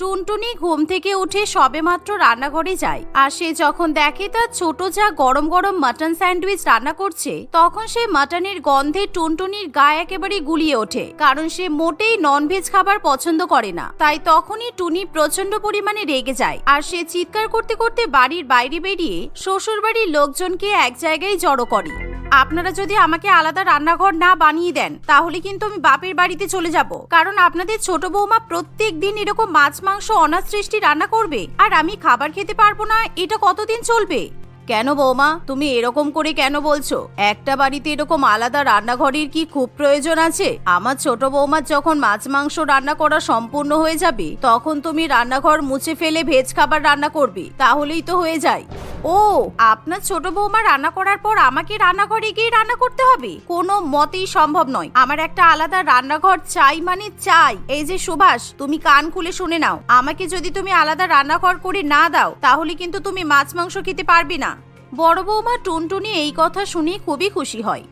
টুনটুনি ঘুম থেকে উঠে সবেমাত্র রান্নাঘরে যায়। আর সে যখন দেখে তার ছোট যা গরম গরম মাটন স্যান্ডউইচ রান্না করছে, তখন সে মাটনের গন্ধে টুনটুনির গায়ে একেবারে গুলিয়ে ওঠে, কারণ সে মোটেই ননভেজ খাবার পছন্দ করে না। তাই তখনই টুনি প্রচণ্ড পরিমাণে রেগে যায়, আর সে চিৎকার করতে করতে বাড়ির বাইরে বেরিয়ে শ্বশুর বাড়ির লোকজনকে এক জায়গায় জড়ো করে। আপনারা যদি আমাকে আলাদা রান্নাঘর না বানিয়ে দেন, তাহলে কিন্তু আমি বাপের বাড়িতে চলে যাব। কারণ আপনাদের ছোট বৌমা প্রত্যেক দিন এরকম মাছ, মাংস অনাথ সৃষ্টি রান্না করবে, আর আমি খাবার খেতে পারব না, এটা কতদিন চলবে? কেন বৌমা? তুমি এরকম করে কেন বলছো? একটা বাড়িতে এরকম আলাদা রান্নাঘরের কি খুব প্রয়োজন আছে? আমার ছোট বৌমার যখন মাছ মাংস রান্না করা সম্পূর্ণ হয়ে যাবে, তখন তুমি রান্নাঘর মুছে ফেলে ভেজ খাবার রান্না করবে, তাহলেই তো হয়ে যায়। ও, আপনার ছোট বৌমা রান্না করার পর আমাকে রান্নাঘরে গিয়ে রান্না করতে হবে? কোনো মতেই সম্ভব নয়। আমার একটা আলাদা রান্নাঘর চাই মানে চাই। এই যে সুভাষ, তুমি কান খুলে শুনে নাও। আমাকে যদি তুমি আলাদা রান্নাঘর করে না দাও, তাহলে কিন্তু তুমি মাছ মাংস খেতে পারবে না। বড় বৌমা টুনটুনি এই কথা শুনে খুবই খুশি হয়।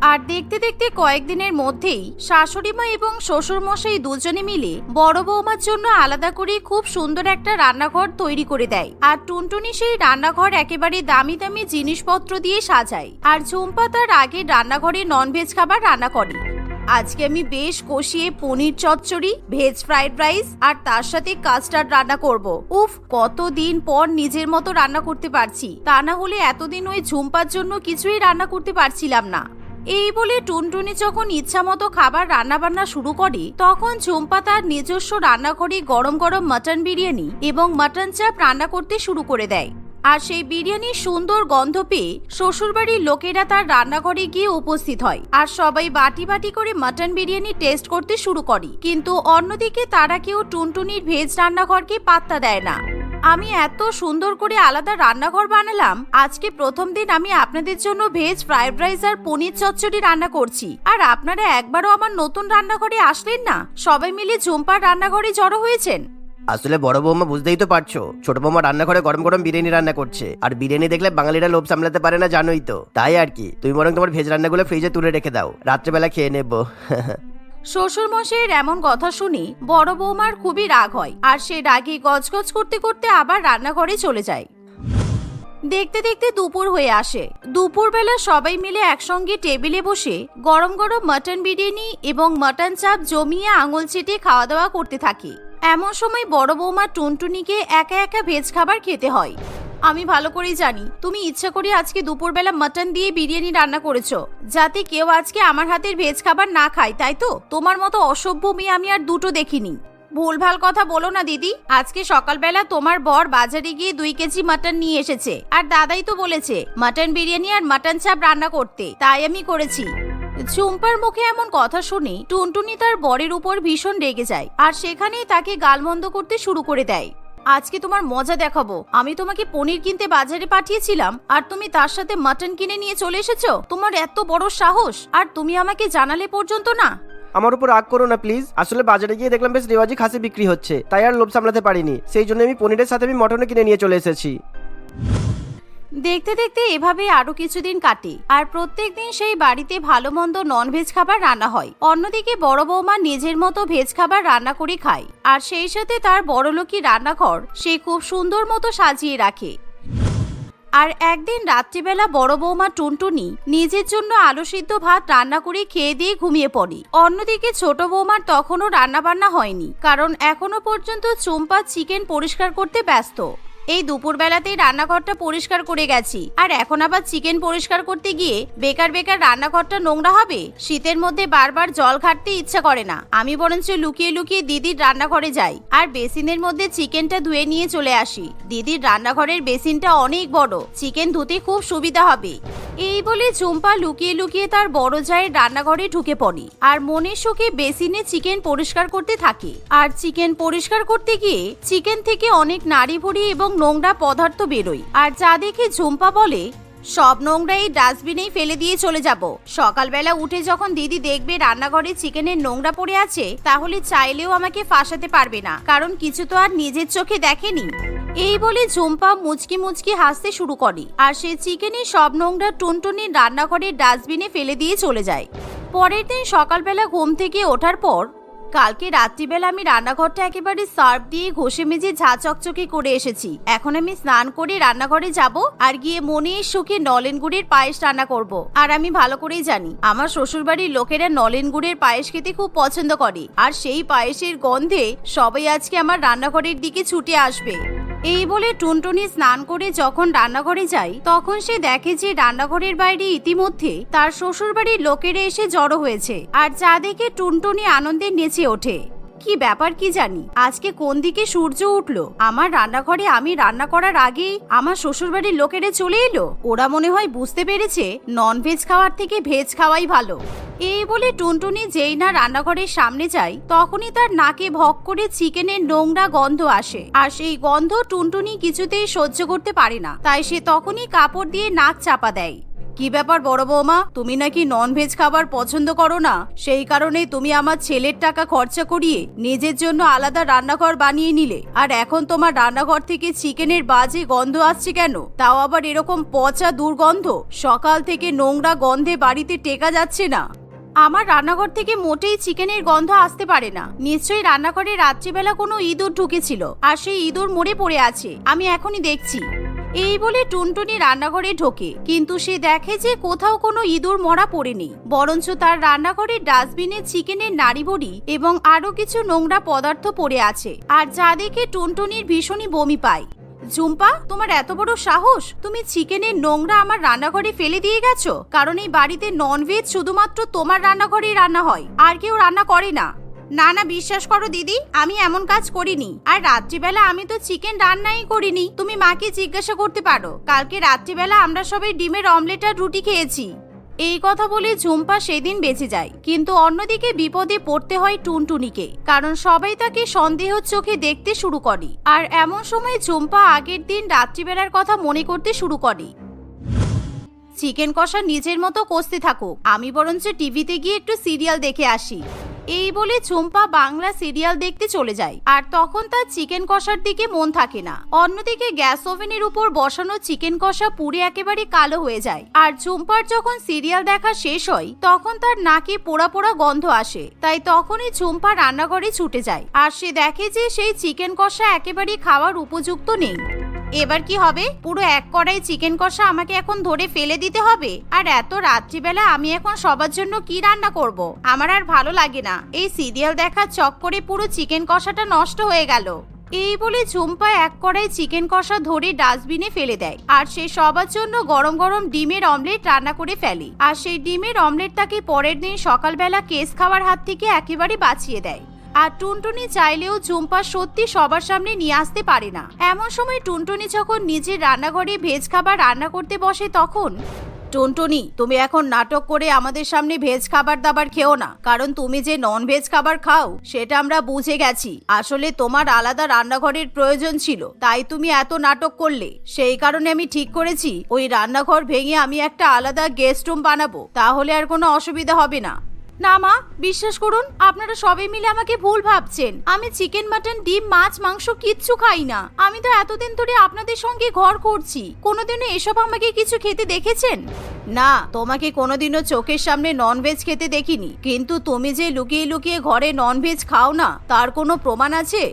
আর দেখতে দেখতে কয়েকদিনের মধ্যেই শাশুড়িমা এবং শ্বশুরমশাই দুজনে মিলে বড় বৌমার জন্য আলাদা করে খুব সুন্দর একটা রান্নাঘর তৈরি করে দেয়। আর টুনটুনি সেই রান্নাঘর একেবারে দামি দামি জিনিসপত্র দিয়ে সাজায়। আর ঝুম্পা তার আগে রান্নাঘরে ননভেজ খাবার রান্না করে। আজকে আমি বেশ কষিয়ে পনির চচ্চড়ি ভেজ ফ্রাইড রাইস আর তার সাথে কাস্টার্ড রান্না করব। উফ, কতদিন পর নিজের মতো রান্না করতে পারছি। তা না হলে এতদিন ওই ঝুম্পার জন্য কিছুই রান্না করতে পারছিলাম না। এই বলে টুনটুনি যখন ইচ্ছা মতো খাবার রান্না বান্না শুরু করে, তখন ঝুম্পা তার নিজস্ব রান্নাঘরে গরম গরম মাটন বিরিয়ানি এবং মাটন চাপ রান্না করতে শুরু করে দেয়। আর সেই বিরিয়ানির সুন্দর গন্ধ পেয়ে শ্বশুরবাড়ির লোকেরা তার রান্নাঘরে গিয়ে উপস্থিত হয়। আর সবাই বাটি বাটি করে মাটন বিরিয়ানি টেস্ট করতে শুরু করে। কিন্তু অন্যদিকে তারা কেউ টুনটুনির ভেজ রান্নাঘরকে পাত্তা দেয় না। আমি এত সুন্দর করে আলাদা রান্নাঘর বানালাম, আজকে প্রথম দিন আমি আপনাদের জন্য ভেজ ফ্রাইড রাইস আর পনির চচ্চড়ি রান্না করছি। আর আপনারা একবারও আমার নতুন রান্নাঘরে আসলেন না? সবাই মিলে ঝুম্পার রান্নাঘরে জড়ো হয়েছেন? আসলে বড় বৌমা বুঝতেই তো পারছ, ছোট বৌমা রান্নাঘরে গরম গরম বিরিয়ানি রান্না করছে, আর বিরিয়ানি দেখলে বাঙালিরা লোভ সামলাতে পারে না, জানোই তো। তাই আর কি, তুমি বরং তোমার ভেজ রান্নাগুলো ফ্রিজে তুলে রেখে দাও, রাত্রেবেলা খেয়ে নেব। শ্বশুর মশাইয়ের এমন কথা শুনে বড় বৌমার খুবই রাগ হয়, আর সে রাগে গজগজ করতে করতে আবার রান্নাঘরে চলে যায়। দেখতে দেখতে দুপুর হয়ে আসে। দুপুরবেলা সবাই মিলে একসঙ্গে টেবিলে বসে গরম গরম মাটন বিরিয়ানি এবং মাটন চাপ জমিয়ে আঙুল চেটে খাওয়া দাওয়া করতে থাকে। এমন সময় বড় বৌমা টুনটুনিকে একা একা ভেজ খাবার খেতে হয়। আমি ভালো করেই জানি, তুমি ইচ্ছা করে আজকে দুপুরবেলা মাটন দিয়ে বিরিয়ানি রান্না করেছ, যাতে কেউ আজকে আমার হাতের ভেজ খাবার না খায়, তাই তো? তোমার মতো অসভ্য মেয়ে আমি আর দুটো দেখিনি। ভুলভাল কথা বলো না, দিদি। আজকে সকালবেলা তোমার বর বাজারে গিয়ে দুই কেজি মাটন নিয়ে এসেছে। আর দাদাই তো বলেছে, মাটন বিরিয়ানি আর মাটন চাপ রান্না করতে। তাই আমি করেছি। ঝুম্পার মুখে এমন কথা শুনে টুনটুনি তার বরের উপর ভীষণ রেগে যায় আর সেখানেই তাকে গালমন্দ করতে শুরু করে দেয়। আজকে তোমার মজা দেখাবো। আমি তোমাকে পনির কিনতে বাজারে পাঠিয়েছিলাম আর তুমি তার সাথে মাটন কিনে নিয়ে চলে এসেছ? তোমার এত বড় সাহস। আর তুমি আমাকে জানালে পর্যন্ত না? আমার উপর রাগ করো না প্লিজ আসলে বাজারে গিয়ে দেখলাম বেশ রেওয়াজি খাসি বিক্রি হচ্ছে। তাই আর লোভ সামলাতে পারিনি। সেই জন্য আমি পনিরের সাথে আমি মটনও কিনে নিয়ে চলে এসেছি। দেখতে দেখতে এভাবে আরও কিছুদিন কাটে। আর প্রত্যেক দিন সেই বাড়িতে ভালো মন্দ ননভেজ খাবার রান্না হয়। অন্যদিকে বড় বৌমা নিজের মতো ভেজ খাবার রান্না করে খায়। আর সেই সাথে তার বড়লোকি রান্নাঘর সে খুব সুন্দর মতো সাজিয়ে রাখে। আর একদিন রাত্রিবেলা বড় বৌমা টুনটুনি নিজের জন্য আলু সিদ্ধ ভাত রান্না করে খেয়ে দিয়ে ঘুমিয়ে পড়ে। অন্যদিকে ছোট বৌমার তখনও রান্না বান্না হয়নি, কারণ এখনও পর্যন্ত চুম্পা চিকেন পরিষ্কার করতে ব্যস্ত। এই দুপুরবেলাতেই রান্নাঘরটা পরিষ্কার করে গেছি। আর এখন আবার চিকেন পরিষ্কার করতে গিয়ে বেকার বেকার রান্নাঘরটা নোংরা হবে? শীতের মধ্যে বারবার জল ঘাটতে ইচ্ছা করে না। আমি বরঞ্চ লুকিয়ে লুকিয়ে দিদির রান্নাঘরে যাই। আর বেসিনের মধ্যে চিকেনটা ধুয়ে নিয়ে চলে আসি। দিদির রান্নাঘরের বেসিনটা অনেক বড়। চিকেন ধুতে খুব সুবিধা হবে। এই বলে ঝুম্পা লুকিয়ে লুকিয়ে তার বড় জায়ের রান্নাঘরে ঢুকে পড়ে। আর মনের সুখে বেসিনে চিকেন পরিষ্কার করতে থাকে। আর চিকেন পরিষ্কার করতে গিয়ে চিকেন থেকে অনেক নাড়ি ভুড়ি এবং নোংরা পদার্থ বেরোয়। আর যা দেখে ঝুম্পা বলে, সব নোংরা এই ডাস্টবিনেই ফেলে দিয়ে চলে যাব। সকালবেলা উঠে যখন দিদি দেখবে রান্নাঘরে চিকেনের নোংরা পড়ে আছে, তাহলে চাইলেও আমাকে ফাঁসাতে পারবে না, কারণ কিছু তো আর নিজের চোখে দেখেনি। এই বলে ঝুম্পা মুচকি মুচকি হাসতে শুরু করে, আর সে চিকেনের সব নোংরা টুনটুনির রান্নাঘরের ডাস্টবিনে ফেলে দিয়ে চলে যায়। পরের দিন সকালবেলা ঘুম থেকে ওঠার পর কালকে রাত্রিবেলা আমি রান্নাঘরটা একেবারে সার্ফ দিয়ে ঘষে মেজে ঝা চকচকে করে এসেছি। এখন আমি স্নান করে রান্নাঘরে যাব আর গিয়ে মনে সুখে নলেন গুড়ের পায়েস রান্না করব। আর আমি ভালো করেই জানি, আমার শ্বশুরবাড়ির লোকেরা নলেন গুড়ের পায়েস খেতে খুব পছন্দ করে। আর সেই পায়েসের গন্ধে সবাই আজকে আমার রান্নাঘরের দিকে ছুটে আসবে। এই বলে টুনটুনি স্নান করে যখন রান্নাঘরে যায়, তখন সে দেখে যে রান্নাঘরের বাইরে ইতিমধ্যে তার শ্বশুরবাড়ির লোকেরা এসে জড়ো হয়েছে আর যা দেখে টুনটুনি আনন্দে নেচে ওঠে। কি ব্যাপার কি জানি? আজকে কোন দিকে সূর্য উঠল? আমার রান্নাঘরে আমি রান্না করার আগেই আমার শ্বশুরবাড়ির লোকেরা চলে এলো? ওরা মনে হয় বুঝতে পেরেছে নন ভেজ খাওয়ার থেকে ভেজ খাওয়াই ভালো। এই বলে টুনটুনি যেই না রান্নাঘরের সামনে যায়, তখনই তার নাকে ভক করে চিকেনের নোংরা গন্ধ আসে। আর সেই গন্ধ টুনটুনি কিছুতেই সহ্য করতে পারে না। তাই সে তখনই কাপড় দিয়ে নাক চাপা দেয়। কি ব্যাপার বড় বৌমা? তুমি নাকি নন ভেজ খাবার পছন্দ করো না? সেই কারণে তুমি আমার ছেলের টাকা খরচা করিয়ে নিজের জন্য আলাদা রান্নাঘর বানিয়ে নিলে। আর এখন তোমার রান্নাঘর থেকে চিকেনের বাজে গন্ধ আসছে কেন? তাও আবার এরকম পচা দুর্গন্ধ? সকাল থেকে নোংরা গন্ধে বাড়িতে টেকা যাচ্ছে না। আমার রান্নাঘর থেকে মোটেই চিকেনের গন্ধ আসতে পারে না। নিশ্চয়ই রান্নাঘরে রাত্রিবেলা কোনো ইঁদুর ঢুকেছিল, আর সেই ইঁদুর মরে পড়ে আছে। আমি এখনই দেখছি। এই বলে টুনটুনি রান্নাঘরে ঢোকে, কিন্তু সে দেখে যে কোথাও কোনো ইঁদুর মরা পড়েনি। বরঞ্চ তার রান্নাঘরের ডাস্টবিনে চিকেনের নাড়ি বড়ি এবং আরও কিছু নোংরা পদার্থ পড়ে আছে, আর যা দেখে টুনটুনির ভীষণই বমি পায়। ঝুম্পা তোমার এত বড় সাহস? তুমি চিকেনের নোংরা আমার রান্নাঘরে ফেলে দিয়ে গেছো? কারণ এই বাড়িতে ননভেজ শুধুমাত্র তোমার রান্নাঘরেই রান্না হয়, আর কেউ রান্না করে না। না না, বিশ্বাস করো দিদি, আমি এমন কাজ করিনি। আর রাত্রিবেলা আমি তো চিকেন রান্নাই করিনি। তুমি মাকে জিজ্ঞাসা করতে পারো, কালকে রাত্রিবেলা আমরা সবাই ডিমের অমলেট আর রুটি খেয়েছি। এই কথা বলে ঝুম্পা সেদিন বেঁচে যায়। কিন্তু অন্যদিকে বিপদে পড়তে হয় টুনটুনিকে, কারণ সবাই তাকে সন্দেহ চোখে দেখতে শুরু করে। আর এমন সময় ঝুম্পা আগের দিন রাত্রিবেলার কথা মনে করতে শুরু করে। চিকেন কষা নিজের মতো কষতে থাকুক। আমি বরঞ্চ টিভিতে গিয়ে একটু সিরিয়াল দেখে আসি। এই বলে চম্পা বাংলা সিরিয়াল দেখতে চলে যায়। আর তখন তার চিকেন কষার দিকে মন থাকে না। অন্যদিকে গ্যাস ওভেনের উপর বসানো চিকেন কষা পুড়ে একেবারে কালো হয়ে যায়। আর ঝুম্পার যখন সিরিয়াল দেখা শেষ হয়, তখন তার নাকে পোড়া পোড়া গন্ধ আসে। তাই তখনই ঝুম্পা রান্নাঘরে ছুটে যায়। আর সে দেখে যে সেই চিকেন কষা একেবারে খাওয়ার উপযুক্ত নেই। এবার কি হবে? পুরো এক কড়াই চিকেন কষা আমাকে এখন ধরে ফেলে দিতে হবে? আর এত রাত্রিবেলা আমি এখন সবার জন্য কি রান্না করব? আমার আর ভালো লাগে না। এই সিরিয়াল দেখার চক্করে পুরো চিকেন কষাটা নষ্ট হয়ে গেল। এই বলে ঝুম্পা এক কড়াই চিকেন কষা ধরে ডাস্টবিনে ফেলে দেয়। আর সে সবার জন্য গরম গরম ডিমের অমলেট রান্না করে ফেলে। আর সেই ডিমের অমলেট তাকে পরের দিন সকালবেলা কেস খাওয়ার হাত থেকে একেবারে বাঁচিয়ে দেয়। আর টুনটুনি চাইলেও ঝুম্পা সত্যি সবার সামনে নিয়ে আসতে পারে না। এমন সময় টুনটুনি যখন নিজের রান্নাঘরে ভেজ খাবার রান্না করতে বসে তখন, টুনটুনি, তুমি এখন নাটক করে আমাদের সামনে ভেজ খাবার দাবার খেও না, কারণ তুমি যে নন ভেজ খাবার খাও, সেটা আমরা বুঝে গেছি। আসলে তোমার আলাদা রান্নাঘরের প্রয়োজন ছিল, তাই তুমি এত নাটক করলে। সেই কারণে আমি ঠিক করেছি, ওই রান্নাঘর ভেঙে আমি একটা আলাদা গেস্ট রুম বানাবো, তাহলে আর কোনো অসুবিধা হবে না। না, মা, বিশ্বাস করুন, আপনারা সবাই মিলে আমাকে ভুল ভাবছেন। আমি চিকেন মাটন ডিম, মাছ, মাংস কিচ্ছু খাই না। আমি তো এতদিন ধরে আপনাদের সঙ্গে ঘর করছি। কোনোদিনও এসব আমাকে কিছু খেতে দেখেছেন? না, তোমাকে কোনোদিনও চোখের সামনে ননভেজ খেতে দেখিনি। কিন্তু তুমি যে লুকিয়ে লুকিয়ে ঘরে ননভেজ খাও না, তার কোনো প্রমাণ আছে?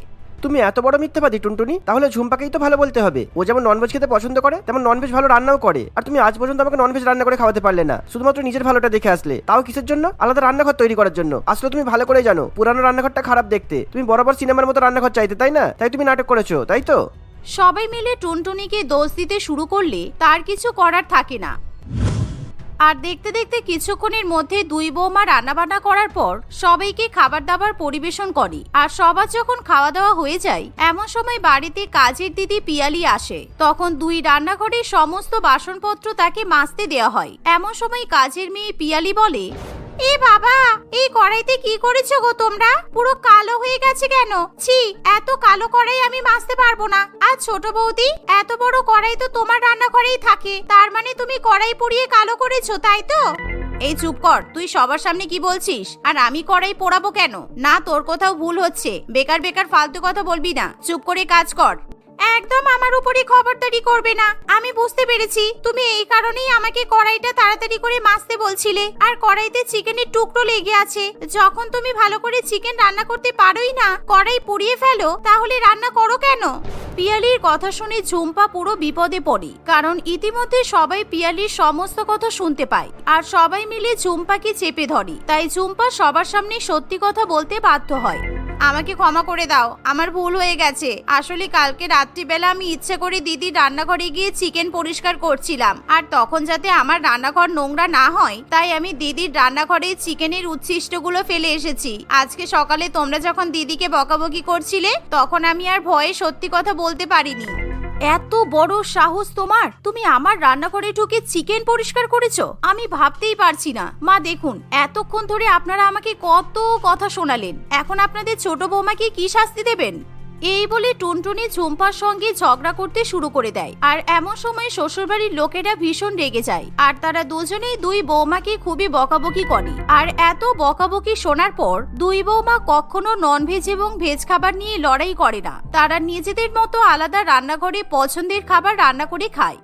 তুমি এত বড় মিথ্যাবাদী, টুনটুনি। তাহলে ঝুম্পাকেই তো ভালো বলতে হবে। ও যেমন ননভেজ খেতে পছন্দ করে, তেমন ননভেজ ভালো রান্নাও করে। আর তুমি আজ পর্যন্ত আমাকে ননভেজ রান্না করে খাওয়াতে পারলে না। শুধুমাত্র নিজের ভালোটা দেখে আসলে। তাও কিসের জন্য? আলাদা রান্নাঘর তৈরি করার জন্য। আসলে তুমি ভালো করে জানো, পুরানো রান্নাঘরটা খারাপ দেখতে। তুমি বরাবর সিনেমার মতো রান্নাঘর চাইতে, তাই না? তাই তুমি নাটক করেছ, তাই তো? সবাই মিলে টুনটুনিকে দোষ দিতে শুরু করলে তার কিছু করার থাকে না। আর দেখতে দেখতে কিছুক্ষণের মধ্যে দুই বৌমা রান্নাবান্না করার পর সবাইকে খাবার দাবার পরিবেশন করে। আর সবার যখন খাওয়া দাওয়া হয়ে যায়, এমন সময় বাড়িতে কাজের দিদি পিয়ালি আসে। তখন দুই রান্নাঘরের সমস্ত বাসনপত্র তাকে মাজতে দেওয়া হয়। এমন সময় কাজের মেয়ে পিয়ালি বলে এ বাবা, এই কড়াইতে কি করেছ গো তোমরা? পুরো কালো হয়ে গেছে কেন? ছি, এত কালো কড়াই আমি মাজতে পারব না। আর ছোট বৌদি, এত বড় কড়াই তো তোমার রান্নাঘরেই থাকে। তার মানে তুমি কড়াই পুড়িয়ে কালো করেছ, তাই তো? এই চুপ কর, তুই সবার সামনে কি বলছিস? আর আমি কড়াই পোড়াবো কেন? না, তোর কোথাও ভুল হচ্ছে। বেকার বেকার ফালতু কথা বলবি না। চুপ করে কাজ কর। একদম আমার উপরে খবরদারি করবে না। আমি বুঝতে পেরেছি, তুমি এই কারণেই আমাকে কড়াইটা তাড়াতাড়ি করে মাজতে বলছিলে। আর কড়াইতে চিকেনের টুকরো লেগে আছে। যখন তুমি ভালো করে চিকেন রান্না করতে পারোই না, কড়াই পুড়িয়ে ফেলো, তাহলে রান্না করো কেন? পিয়ালির কথা শুনে ঝুম্পা পুরো বিপদে পড়ে, কারণ ইতিমধ্যে সবাই পিয়ালির সমস্ত কথা শুনতে পায়। আর সবাই মিলে ঝুম্পাকে চেপে ধরে, তাই ঝুম্পা সবার সামনে সত্যি কথা বলতে বাধ্য হয়। আমাকে ক্ষমা করে দাও, আমার ভুল হয়ে গেছে। আসলে কালকে রাত্রিবেলা আমি ইচ্ছে করে দিদি রান্নাঘরে গিয়ে চিকেন পরিষ্কার করছিলাম। আর তখন যাতে আমার রান্নাঘর নোংরা না হয়, তাই আমি দিদির রান্নাঘরে চিকেনের উচ্ছিষ্টগুলো ফেলে এসেছি। আজকে সকালে তোমরা যখন দিদিকে বকাবকি করছিলে, তখন আমি আর ভয়ে সত্যি কথা বলতে পারিনি। এত বড় সাহস তোমার। তুমি আমার রান্নাঘরে ঢুকে চিকেন পরিষ্কার করেছ? আমি ভাবতেই পারছি না। মা, দেখুন, এতক্ষণ ধরে আপনারা আমাকে কত কথা শোনালেন। এখন আপনাদের ছোট বৌমাকে কি শাস্তি দেবেন? এই বলে টুনটুনি ঝুম্পার সঙ্গে ঝগড়া করতে শুরু করে দেয়। আর এমন সময় শ্বশুরবাড়ির লোকেরা ভীষণ রেগে যায়। আর তারা দুজনেই দুই বৌমাকে খুবই বকাবকি করে। আর এত বকাবকি শোনার পর দুই বৌমা কখনো ননভেজ এবং ভেজ খাবার নিয়ে লড়াই করে না। তারা নিজেদের মতো আলাদা রান্নাঘরে পছন্দের খাবার রান্না করে খায়।